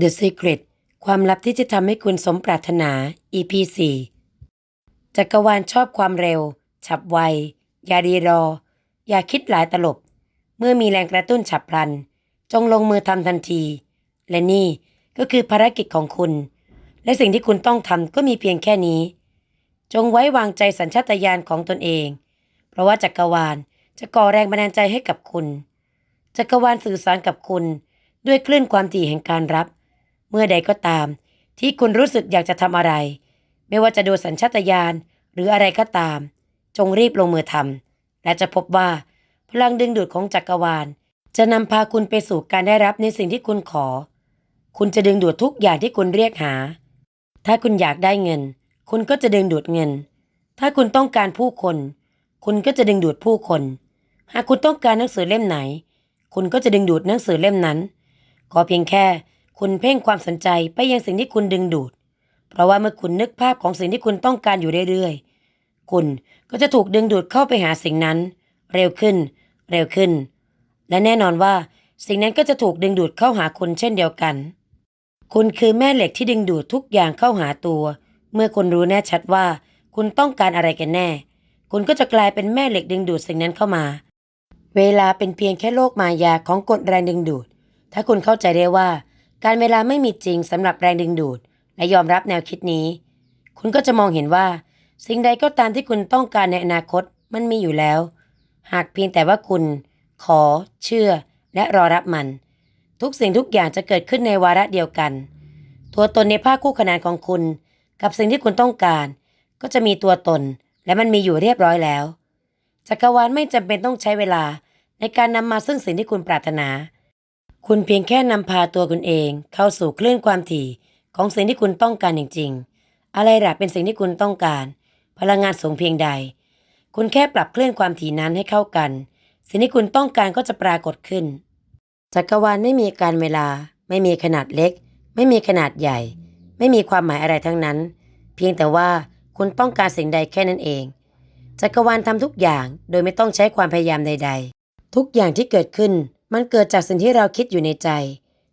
The Secret ความลับที่จะทำให้คุณสมปรารถนา EP 4จักรวาลชอบความเร็ว ฉับไว อย่ารีรอ อย่าคิดหลายตลบ เมื่อมีแรงกระตุ้นฉับพลัน จงลงมือทำทันที และนี่ก็คือภารกิจของคุณ และสิ่งที่คุณต้องทำก็มีเพียงแค่นี้ จงไว้วางใจสัญชาตญาณของตนเอง เพราะว่าจักรวาลจะก่อแรงบันดาลใจให้กับคุณ จักรวาลสื่อสารกับคุณด้วยคลื่นความถี่แห่งการรับ เมื่อใดก็ตาม ที่คุณรู้สึกอยากจะทำอะไร ไม่ว่าจะโดยสัญชาตญาณหรืออะไรก็ตาม จงรีบลงมือทำและจะพบว่า พลังดึงดูดของจักรวาล จะนำพาคุณไปสู่การได้รับในสิ่งที่คุณขอ คุณจะดึงดูดทุกอย่างที่คุณเรียกหา ถ้าคุณอยากได้เงิน คุณก็จะดึงดูดเงิน ถ้าคุณต้องการผู้คน คุณก็จะดึงดูดผู้คน หากคุณต้องการหนังสือเล่มไหน คุณก็จะดึงดูดหนังสือเล่มนั้น ขอเพียงแค่ คุณเพ่งความสนใจไปยังสิ่งที่คุณดึงดูด เพราะว่าเมื่อคุณนึกภาพของสิ่งที่คุณต้องการอยู่เรื่อยๆ คุณก็จะถูกดึงดูดเข้าไปหาสิ่งนั้น เร็วขึ้น เร็วขึ้น และแน่นอนว่า สิ่งนั้นก็จะถูกดึงดูดเข้าหาคุณเช่นเดียวกัน คุณคือแม่เหล็กที่ดึงดูดทุกอย่างเข้าหาตัว เมื่อคุณรู้แน่ชัดว่า คุณต้องการอะไรกันแน่ คุณก็จะกลายเป็นแม่เหล็กดึงดูดสิ่งนั้นเข้ามา เวลาเป็นเพียงแค่โลกมายาของกฎแรงดึงดูด ถ้าคุณเข้าใจได้ว่า การเวลาไม่มีจริงสำหรับแรงดึงดูด และยอมรับแนวคิดนี้ คุณก็จะมองเห็นว่า สิ่งใดก็ตามที่คุณต้องการในอนาคตมันมีอยู่แล้ว หากเพียงแต่ว่าคุณ ขอ เชื่อ และรอรับมัน ทุกสิ่งทุกอย่างจะเกิดขึ้นในวาระเดียวกัน ตัวตนในภาคคู่ขนานของคุณ กับสิ่งที่คุณต้องการ ก็จะมีตัวตน และมันมีอยู่เรียบร้อยแล้วจักรวาลไม่จำเป็นต้องใช้เวลาในการนำมาซึ่งสิ่งที่คุณปรารถนา คุณเพียงแค่นำพาตัวคุณเองเข้าสู่คลื่นความถี่ของสิ่งที่คุณต้องการจริงๆ อะไรล่ะเป็นสิ่งที่คุณต้องการ พลังงานสูงเพียงใด คุณแค่ปรับคลื่นความถี่นั้นให้เข้ากัน สิ่งที่คุณต้องการก็จะปรากฏขึ้น จักรวาลไม่มีการเวลา ไม่มีขนาดเล็ก ไม่มีขนาดใหญ่ ไม่มีความหมายอะไรทั้งนั้น เพียงแต่ว่าคุณต้องการสิ่งใดแค่นั้นเอง จักรวาลทำทุกอย่างโดยไม่ต้องใช้ความพยายามใด ๆ ทุกอย่างที่เกิดขึ้น มันเกิดจากสิ่งที่เราคิดอยู่ในใจ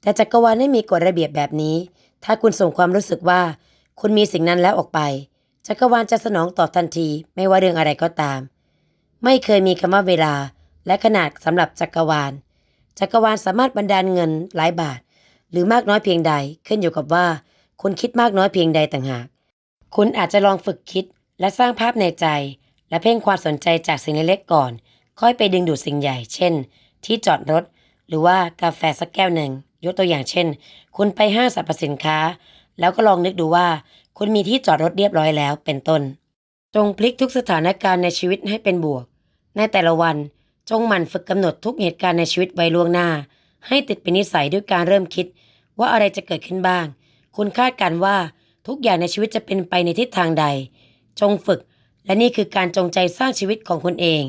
แต่จักรวาลไม่มีกฎระเบียบแบบนี้ ถ้าคุณส่งความรู้สึกว่า คุณมีสิ่งนั้นแล้วออกไป จักรวาลจะสนองตอบทันทีไม่ว่าเรื่องอะไรก็ตาม ไม่เคยมีคำว่าเวลาและขนาดสำหรับจักรวาล จักรวาลสามารถบันดาลเงินหลายบาท หรือมากน้อยเพียงใดขึ้นอยู่กับว่าคุณคิดมากน้อยเพียงใดต่างหาก คุณอาจจะลองฝึกคิดและสร้างภาพในใจ และเพ่งความสนใจจากสิ่งเล็กๆก่อน ค่อยไปดึงดูดสิ่งใหญ่ เช่น ที่จอดรถ หรือว่ากาแฟสักแก้วหนึ่ง ยกตัวอย่างเช่น คุณไปห้างสรรพสินค้า แล้วก็ลองนึกดูว่า คุณมีที่จอดรถเรียบร้อยแล้วเป็นต้น จงพลิกทุกสถานการณ์ในชีวิตให้เป็นบวก ในแต่ละวันจงหมั่นฝึกกำหนดทุกเหตุการณ์ในชีวิตไว้ล่วงหน้า ให้ติดเป็นนิสัยด้วยการเริ่มคิด ว่าอะไรจะเกิดขึ้นบ้าง คุณคาดการณ์ว่าทุกอย่างในชีวิตจะเป็นไปในทิศทางใด จงฝึก และนี่คือการจงใจสร้างชีวิตของคุณเอง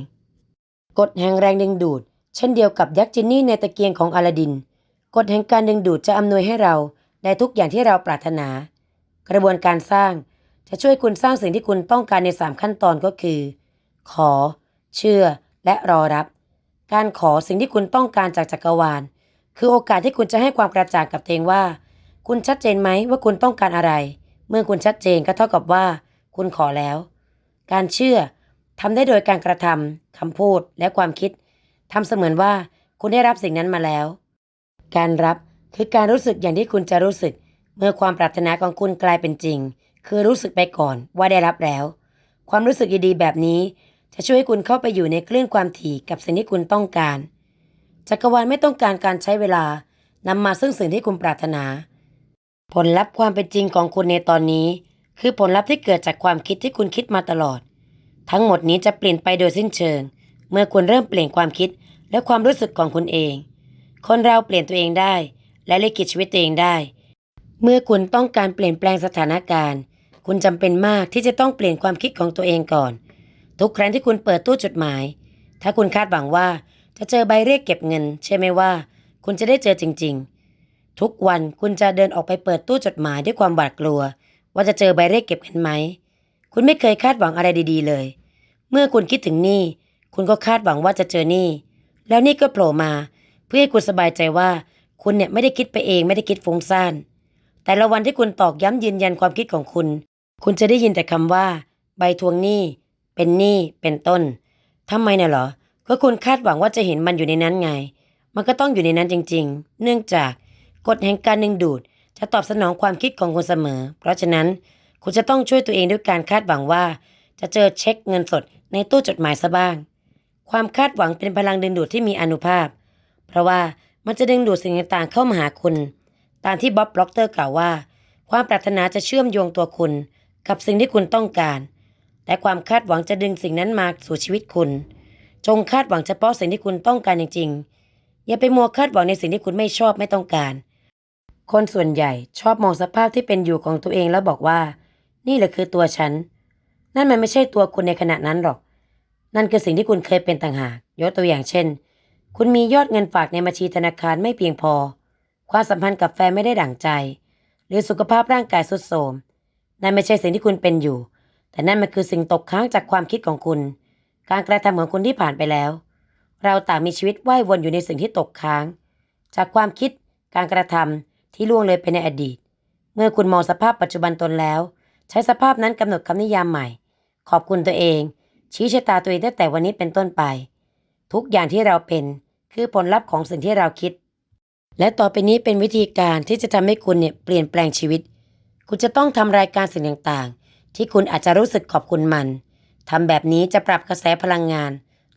กฎแห่งแรงดึงดูด เช่นเดียวกับยักษ์จินนี่ในตะเกียงของอลาดิน กฎแห่งการดึงดูดจะอำนวยให้เราได้ทุกอย่างที่เราปรารถนา กระบวนการสร้างจะช่วยคุณสร้างสิ่งที่คุณต้องการใน 3 ขั้นตอนก็คือ ขอ เชื่อ และรอรับ การขอสิ่งที่คุณต้องการจากจักรวาล คือโอกาสที่คุณจะให้ความกระจ่างกับตัวเองว่า คุณชัดเจนไหมว่าคุณต้องการอะไร เมื่อคุณชัดเจนก็เท่ากับว่า คุณขอแล้ว การเชื่อทำได้โดยการกระทำคำพูดและความคิด ทำเสมือนว่าคุณได้รับสิ่งนั้นมาแล้ว การรับคือการรู้สึกอย่างที่คุณจะรู้สึก เมื่อความปรารถนาของคุณกลายเป็นจริง คือรู้สึกไปก่อนว่าได้รับแล้ว ความรู้สึกดีๆแบบนี้ จะช่วยให้คุณเข้าไปอยู่ในคลื่นความถี่กับสิ่งที่คุณต้องการ จักรวาลไม่ต้องการการใช้เวลานำมาซึ่งสิ่งที่คุณปรารถนา ผลลัพธ์ความเป็นจริงของคุณในตอนนี้ คือผลลัพธ์ที่เกิดจากความคิดที่คุณคิดมาตลอด ทั้งหมดนี้จะเปลี่ยนไปโดยสิ้นเชิง เมื่อคุณเริ่มเปลี่ยนความคิดและความรู้สึกของคุณเอง คนเราเปลี่ยนตัวเองได้ และเลิขิตชีวิตตัวเองได้ เมื่อคุณต้องการเปลี่ยนแปลงสถานการณ์ คุณจำเป็นมากที่จะต้องเปลี่ยนความคิดของตัวเองก่อน ทุกครั้งที่คุณเปิดตู้จดหมาย ถ้าคุณคาดหวังว่าจะเจอใบเรียกเก็บเงิน ใช่ไหมว่า คุณจะได้เจอจริง ๆ ทุกวันคุณจะเดินออกไปเปิดตู้จดหมายด้วยความหวาดกลัว ว่าจะเจอใบเรียกเก็บเงินไหม คุณไม่เคยคาดหวังอะไรดี ๆ เลย เมื่อคุณคิดถึงนี้ คุณก็คาดหวังว่าจะเจอหนี้แล้วนี่ก็โผล่มา เพื่อให้คุณสบายใจว่า คุณเนี่ยไม่ได้คิดไปเองไม่ได้คิดฟุ้งซ่าน แต่ละวันที่คุณตอกย้ำยืนยันความคิดของคุณ คุณจะได้ยินแต่คำว่า ใบทวงหนี้ เป็นหนี้เป็นต้นทำไมน่ะเหรอ ก็คุณคาดหวังว่าจะเห็นมันอยู่ในนั้นไง มันก็ต้องอยู่ในนั้นจริง ๆ เนื่องจากกฎแห่งการดึงดูดจะตอบสนองความคิดของคุณเสมอ เพราะฉะนั้นคุณจะต้องช่วยตัวเองด้วยการคาดหวังว่า จะเจอเช็คเงินสดในตู้จดหมายซะบ้าง ความคาดหวังเป็นพลังดึงดูดที่มีอนุภาพ เพราะว่ามันจะดึงดูดสิ่งต่างๆเข้ามาหาคุณ ตามที่บ๊อบล็อกเตอร์กล่าวว่า ความปรารถนาจะเชื่อมโยงตัวคุณ กับสิ่งที่คุณต้องการ และความคาดหวังจะดึงสิ่งนั้นมาสู่ชีวิตคุณ จงคาดหวังเฉพาะสิ่งที่คุณต้องการจริงๆ อย่าไปมัวคาดหวังในสิ่งที่คุณไม่ชอบไม่ต้องการ คนส่วนใหญ่ชอบมองสภาพที่เป็นอยู่ของตัวเองแล้วบอกว่า นี่แหละคือตัวฉัน นั่นมันไม่ใช่ตัวคุณในขณะนั้นหรอก นั่นคือสิ่งที่คุณเคยเป็นต่างหาก ยกตัวอย่างเช่น คุณมียอดเงินฝากในบัญชีธนาคารไม่เพียงพอ ความสัมพันธ์กับแฟนไม่ได้ดั่งใจ หรือสุขภาพร่างกายทรุดโทรม นั่นไม่ใช่สิ่งที่คุณเป็นอยู่ แต่นั่นมันคือสิ่งตกค้างจากความคิดของคุณ การกระทำของคุณที่ผ่านไปแล้ว เราต่างมีชีวิตว่ายวนอยู่ในสิ่งที่ตกค้าง จากความคิด การกระทำที่ล่วงเลยไปในอดีต เมื่อคุณมองสภาพปัจจุบันตนแล้ว ใช้สภาพนั้นกำหนดคำนิยามใหม่ ขอบคุณตัวเอง ชี้ชะตาตัวเองตั้งแต่วันนี้เป็นต้นไป ทุกอย่างที่เราเป็นคือผลลัพธ์ของสิ่งที่เราคิด และต่อไปนี้เป็นวิธีการที่จะทำให้คุณเนี่ยเปลี่ยนแปลงชีวิต คุณจะต้องทำรายการสิ่งต่างๆ ที่คุณอาจจะรู้สึกขอบคุณมันทำแบบนี้จะปรับกระแสพลังงาน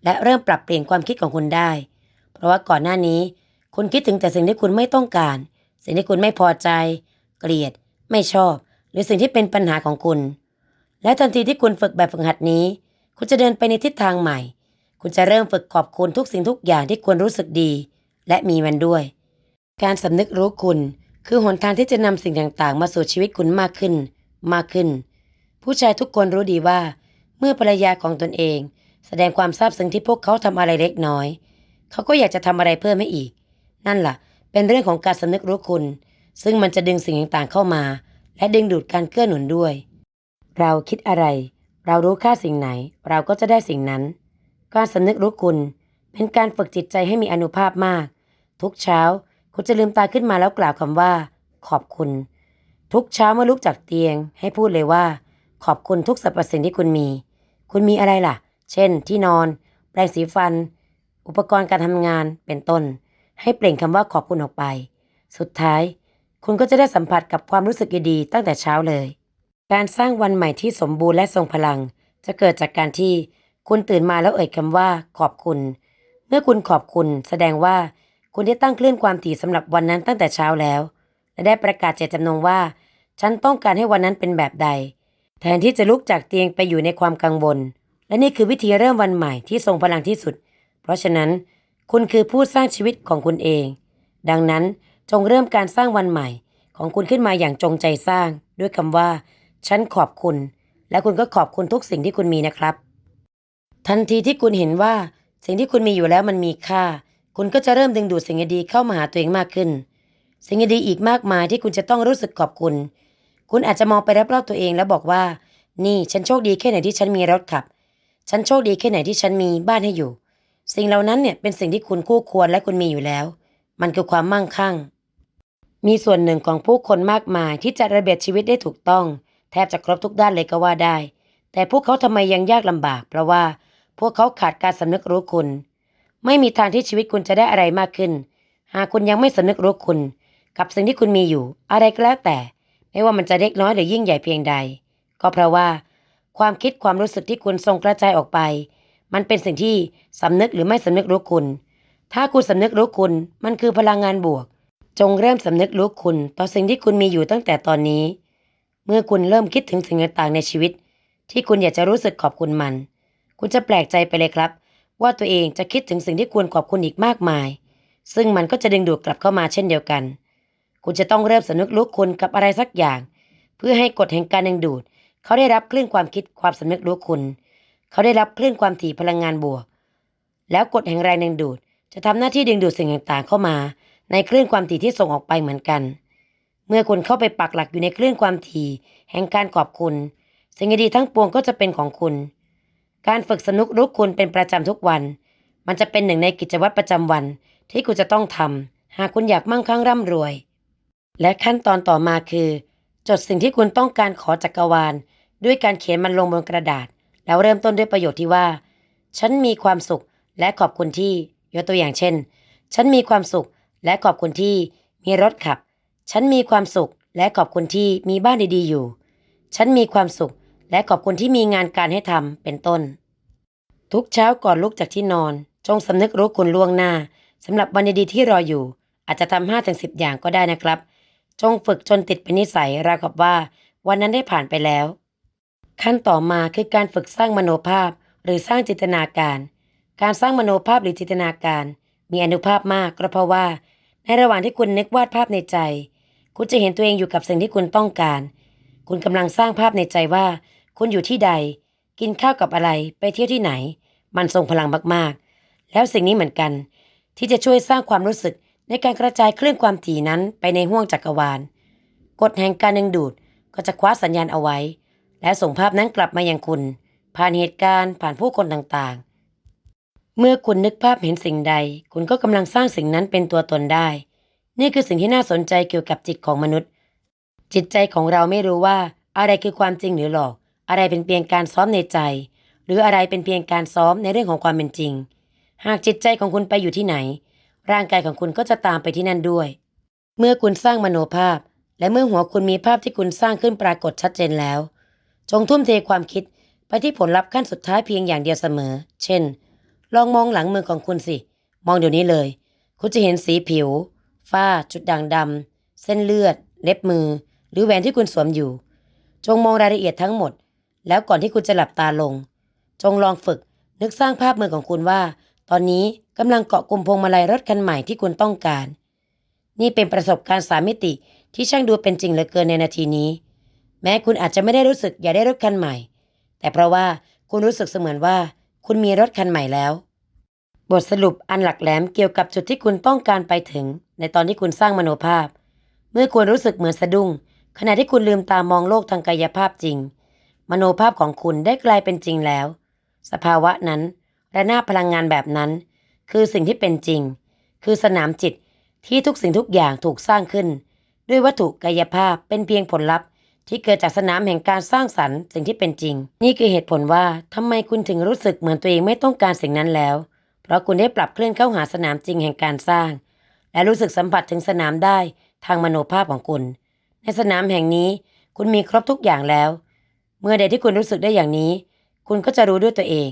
และเริ่มปรับเปลี่ยนความคิดของคุณได้ เพราะว่าก่อนหน้านี้ คุณคิดถึงแต่สิ่งที่คุณไม่ต้องการ สิ่งที่คุณไม่พอใจ เกลียด ไม่ชอบ หรือสิ่งที่เป็นปัญหาของคุณ และทันทีที่คุณฝึกแบบฝึกหัดนี้ คุณจะเดินไปในทิศทางใหม่ คุณจะเริ่มฝึกขอบคุณทุกสิ่งทุกอย่างที่คุณรู้สึกดี และมีมันด้วย การสำนึกรู้คุณคือหนทางที่จะนำสิ่งต่างๆ มาสู่ชีวิตคุณมากขึ้น มากขึ้น ผู้ชายทุกคนรู้ดีว่า เมื่อภรรยาของตนเอง แสดงความซาบซึ้งที่พวกเขาทำอะไรเล็กน้อย เขาก็อยากจะทำอะไรเพิ่มให้อีก นั่นล่ะ เป็นเรื่องของการสำนึกรู้คุณ ซึ่งมันจะดึงสิ่งต่างๆเข้ามา และดึงดูดการเกื้อหนุนด้วย เราคิดอะไร เรารู้ค่าสิ่งไหน เราก็จะได้สิ่งนั้น การสำนึกรู้คุณ เป็นการฝึกจิตใจให้มีอนุภาพมาก ทุกเช้าคุณจะลืมตาขึ้นมาแล้วกล่าวคำว่า ขอบคุณ ทุกเช้าเมื่อลุกจากเตียง ให้พูดเลยว่า ขอบคุณทุกสรรพสิ่งที่คุณมี คุณมีอะไรล่ะ เช่น ที่นอน แปรงสีฟัน อุปกรณ์การทำงานเป็นต้น ให้เปล่งคำว่าขอบคุณออกไป สุดท้าย คุณก็จะได้สัมผัสกับความรู้สึกดีๆตั้งแต่เช้าเลย การสร้างวันใหม่ที่สมบูรณ์และทรงพลัง จะเกิดจากการที่คุณตื่นมาแล้วเอ่ยคำว่าขอบคุณ เมื่อคุณขอบคุณ แสดงว่าคุณได้ตั้งคลื่นความถี่สำหรับวันนั้นตั้งแต่เช้าแล้ว และได้ประกาศเจตจำนงว่า ฉันต้องการให้วันนั้นเป็นแบบใด แทนที่จะลุกจากเตียงไปอยู่ในความกังวล และนี่คือวิธีเริ่มวันใหม่ที่ทรงพลังที่สุด เพราะฉะนั้นคุณคือผู้สร้างชีวิตของคุณเอง ดังนั้นจงเริ่มการสร้างวันใหม่ของคุณขึ้นมาอย่างจงใจสร้าง ด้วยคำว่า ฉันขอบคุณ และคุณก็ขอบคุณทุกสิ่งที่คุณมีนะครับ ทันทีที่คุณเห็นว่าสิ่งที่คุณมีอยู่แล้วมันมีค่า คุณก็จะเริ่มดึงดูดสิ่งดีๆเข้ามาหาตัวเองมากขึ้น สิ่งดีๆอีกมากมายที่คุณจะต้องรู้สึกขอบคุณ คุณอาจจะมองไปรอบๆตัวเองแล้วบอกว่า นี่ฉันโชคดีแค่ไหนที่ฉันมีรถขับ ฉันโชคดีแค่ไหนที่ฉันมีบ้านให้อยู่ สิ่งเหล่านั้นเนี่ยเป็นสิ่งที่คุณคู่ควรและคุณมีอยู่แล้ว มันคือความมั่งคั่ง มีส่วนหนึ่งของผู้คนมากมายที่จะระเบียบชีวิตได้ถูกต้อง แทบจะครบทุกด้านเลยก็ว่าได้ แต่พวกเขาทำไมยังยากลำบาก เพราะว่าพวกเขาขาดการสำนึกรู้คุณ ไม่มีทางที่ชีวิตคุณจะได้อะไรมากขึ้น หากคุณยังไม่สำนึกรู้คุณ กับสิ่งที่คุณมีอยู่ อะไรก็แล้วแต่ ไม่ว่ามันจะเล็กน้อยหรือยิ่งใหญ่เพียงใด ก็เพราะว่า ความคิดความรู้สึกที่คุณส่งกระจายออกไป มันเป็นสิ่งที่สำนึกหรือไม่สำนึกรู้คุณ ถ้าคุณสำนึกรู้คุณ มันคือพลังงานบวก จงเริ่มสำนึกรู้คุณ ต่อสิ่งที่คุณมีอยู่ตั้งแต่ตอนนี้ เมื่อคุณเริ่มคิดถึงสิ่งต่างๆในชีวิต ที่คุณอยากจะรู้สึกขอบคุณมัน คุณจะแปลกใจไปเลยครับ ว่าตัวเองจะคิดถึงสิ่งที่ควรขอบคุณอีกมากมาย ซึ่งมันก็จะดึงดูดกลับเข้ามาเช่นเดียวกัน คุณจะต้องเริ่มสำนึกรู้คุณกับอะไรสักอย่าง เพื่อให้กฎแห่งการดึงดูด เขาได้รับคลื่นความคิดความสำนึกรู้คุณ เขาได้รับคลื่นความถี่พลังงานบวก แล้วกฎแห่งแรงดึงดูด จะทำหน้าที่ดึงดูดสิ่งต่างๆเข้ามา ในคลื่นความถี่ที่ส่งออกไปเหมือนกัน เมื่อคุณเข้าไปปักหลักอยู่ในคลื่นความถี่แห่งการขอบคุณ สิ่งดีทั้งปวงก็จะเป็นของคุณ การฝึกสนุกรู้คุณเป็นประจำทุกวัน มันจะเป็นหนึ่งในกิจวัตรประจำวันที่คุณจะต้องทำหากคุณอยากมั่งคั่งร่ำรวย และขั้นตอนต่อมาคือ จดสิ่งที่คุณต้องการขอจักรวาล ด้วยการเขียนมันลงบนกระดาษ แล้วเริ่มต้นด้วยประโยคที่ว่า ฉันมีความสุขและขอบคุณที่ยกตัวอย่างเช่น ฉันมีความสุขและขอบคุณที่มีรถขับ ฉันมีความสุขและขอบคุณที่มีบ้านดีๆอยู่ ฉันมีความสุขและขอบคุณที่มีงานการให้ทำเป็นต้น ทุกเช้าก่อนลุกจากที่นอน จงสำนึกรู้คุณล่วงหน้าสำหรับวันดีๆที่รออยู่ อาจจะทำห้าถึงสิบอย่างก็ได้นะครับ จงฝึกจนติดเป็นนิสัยราวกับว่า วันนั้นได้ผ่านไปแล้ว ขั้นต่อมาคือการฝึกสร้างมโนภาพ หรือสร้างจินตนาการ การสร้างมโนภาพหรือจินตนาการ มีอนุภาพมากก็เพราะว่า ในระหว่างที่คุณนึกวาดภาพในใจ คุณจะเห็นตัวเองอยู่กับสิ่งที่คุณต้องการ คุณกำลังสร้างภาพในใจว่า คุณอยู่ที่ใด กินข้าวกับอะไร ไปเที่ยวที่ไหน มันทรงพลังมากๆ แล้วสิ่งนี้เหมือนกัน ที่จะช่วยสร้างความรู้สึกในการกระจายคลื่นความถี่นั้นไปในห้วงจักรวาล กฎแห่งการดึงดูดก็จะคว้าสัญญาณเอาไว้ และส่งภาพนั้นกลับมายังคุณ ผ่านเหตุการณ์ผ่านผู้คนต่างๆ เมื่อคุณนึกภาพเห็นสิ่งใด คุณก็กำลังสร้างสิ่งนั้นเป็นตัวตนได้ นี่คือสิ่งที่น่าสนใจเกี่ยวกับจิตของมนุษย์ จิตใจของเราไม่รู้ว่า อะไรคือความจริงหรือหลอก อะไรเป็นเพียงการซ้อมในใจ หรืออะไรเป็นเพียงการซ้อมในเรื่องของความเป็นจริง หากจิตใจของคุณไปอยู่ที่ไหน ร่างกายของคุณก็จะตามไปที่นั่นด้วย เมื่อคุณสร้างมโนภาพ และเมื่อหัวคุณมีภาพที่คุณสร้างขึ้นปรากฏชัดเจนแล้ว จงทุ่มเทความคิดไปที่ผลลัพธ์ขั้นสุดท้ายเพียงอย่างเดียวเสมอ เช่น ลองมองหลังมือของคุณสิ มองเดี๋ยวนี้เลย คุณจะเห็นสีผิว ฝ้า จุดด่างดำ เส้นเลือด เล็บมือ หรือแหวนที่คุณสวมอยู่ จงมองรายละเอียดทั้งหมด แล้วก่อนที่คุณจะหลับตาลง จงลองฝึกนึกสร้างภาพมือของคุณว่า ตอนนี้กำลังเกาะกลุ่มพวงมาลัยรถคันใหม่ที่คุณต้องการ นี่เป็นประสบการณ์สามมิติที่ช่างดูเป็นจริงเหลือเกินในนาทีนี้ แม้คุณอาจจะไม่ได้รู้สึกอยากได้รถคันใหม่ แต่เพราะว่าคุณรู้สึกเสมือนว่า คุณมีรถคันใหม่แล้ว บทสรุปอันหลักแหลมเกี่ยวกับจุดที่คุณต้องการไปถึง ในตอนที่คุณสร้างมโนภาพ เมื่อคุณรู้สึกเหมือนสะดุ้ง ขณะที่คุณลืมตามองโลกทางกายภาพจริง มโนภาพของคุณได้กลายเป็นจริงแล้ว สภาวะนั้นและหน้าพลังงานแบบนั้น คือสิ่งที่เป็นจริง คือสนามจิตที่ทุกสิ่งทุกอย่างถูกสร้างขึ้น ด้วยวัตถุกายภาพเป็นเพียงผลลัพธ์ที่เกิดจากสนามแห่งการสร้างสรรค์สิ่งที่เป็นจริง นี่คือเหตุผลว่าทำไมคุณถึงรู้สึกเหมือนตัวเองไม่ต้องการสิ่งนั้นแล้ว เพราะคุณได้ปรับเคลื่อนเข้าหาสนามจริงแห่งการสร้าง และรู้สึกสัมผัสถึงสนามได้ทางมโนภาพของคุณ ในสนามแห่งนี้คุณมีครบทุกอย่างแล้ว เมื่อใดที่คุณรู้สึกได้อย่างนี้ คุณก็จะรู้ด้วยตัวเอง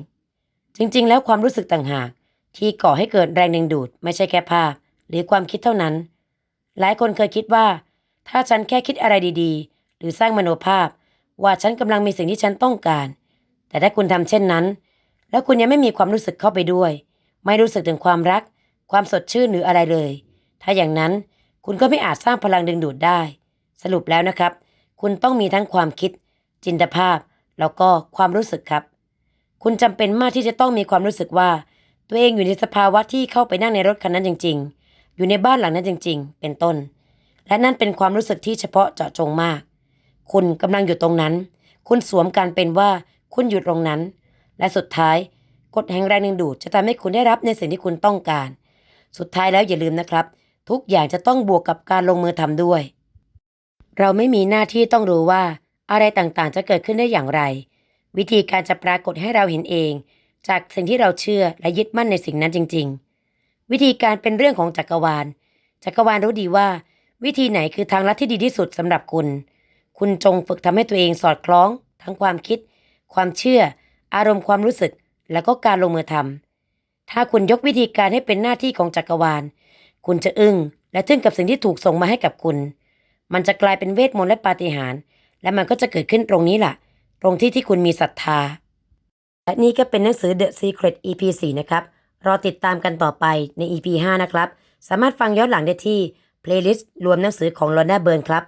จริงๆ แล้วความรู้สึกต่างหาก ที่ก่อให้เกิดแรงดึงดูด ไม่ใช่แค่ภาพ หรือความคิดเท่านั้น หลายคนเคยคิดว่า ถ้าฉันแค่คิดอะไรดีๆ หรือสร้างมโนภาพ ว่าฉันกำลังมีสิ่งที่ฉันต้องการ แต่ถ้าคุณทำเช่นนั้น แล้วคุณยังไม่มีความรู้สึกเข้าไปด้วย ไม่รู้สึกถึงความรัก ความสดชื่นหรืออะไรเลย ถ้าอย่างนั้นคุณก็ไม่อาจสร้างพลังดึงดูดได้ สรุปแล้วนะครับ คุณต้องมีทั้งความคิด จินตภาพ แล้วก็ความรู้สึกครับ คุณจำเป็นมากที่จะต้องมีความรู้สึกว่า ตัวเองอยู่ในสภาวะที่เข้าไปนั่งในรถคันนั้นจริง ๆ อยู่ในบ้านหลังนั้นจริง ๆ เป็นต้น และนั่นเป็นความรู้สึกที่เฉพาะเจาะจงมาก คุณกำลังอยู่ตรงนั้น คุณสวมการเป็นว่าคุณอยู่ตรงนั้น และสุดท้าย กฎแห่งแรงดึงดูดจะทำให้คุณได้รับในสิ่งที่คุณต้องการ สุดท้ายแล้วอย่าลืมนะครับ ทุกอย่างจะต้องบวกกับการลงมือทำด้วย เราไม่มีหน้าที่ต้องรู้ว่าอะไรต่างๆ จะเกิดขึ้นได้อย่างไร วิธีการจะปรากฏให้เราเห็นเอง จากสิ่งที่เราเชื่อและยึดมั่นในสิ่งนั้นจริง ๆ วิธีการเป็นเรื่องของจักรวาล จักรวาลรู้ดีว่า วิธีไหนคือทางลัดที่ดีที่สุดสำหรับคุณ คุณจงฝึกทำให้ตัวเองสอดคล้อง ทั้งความคิด ความเชื่อ อารมณ์ความรู้สึก แล้วก็การลงมือทำถ้าคุณยกวิธีการให้เป็นหน้าที่ของจักรวาล คุณจะอึ้งและทึ่งกับสิ่งที่ถูกส่งมาให้กับคุณ มันจะกลายเป็นเวทมนต์และปาฏิหาริย์และมันก็จะเกิดขึ้นตรงนี้แหละตรงที่ที่คุณมีศรัทธา และนี่ก็เป็นหนังสือ The Secret EP 4นะครับ รอติดตามกันต่อไปใน EP 5 นะครับ สามารถฟังย้อนหลังได้ที่ playlist รวมหนังสือของ Lorna Burn ครับ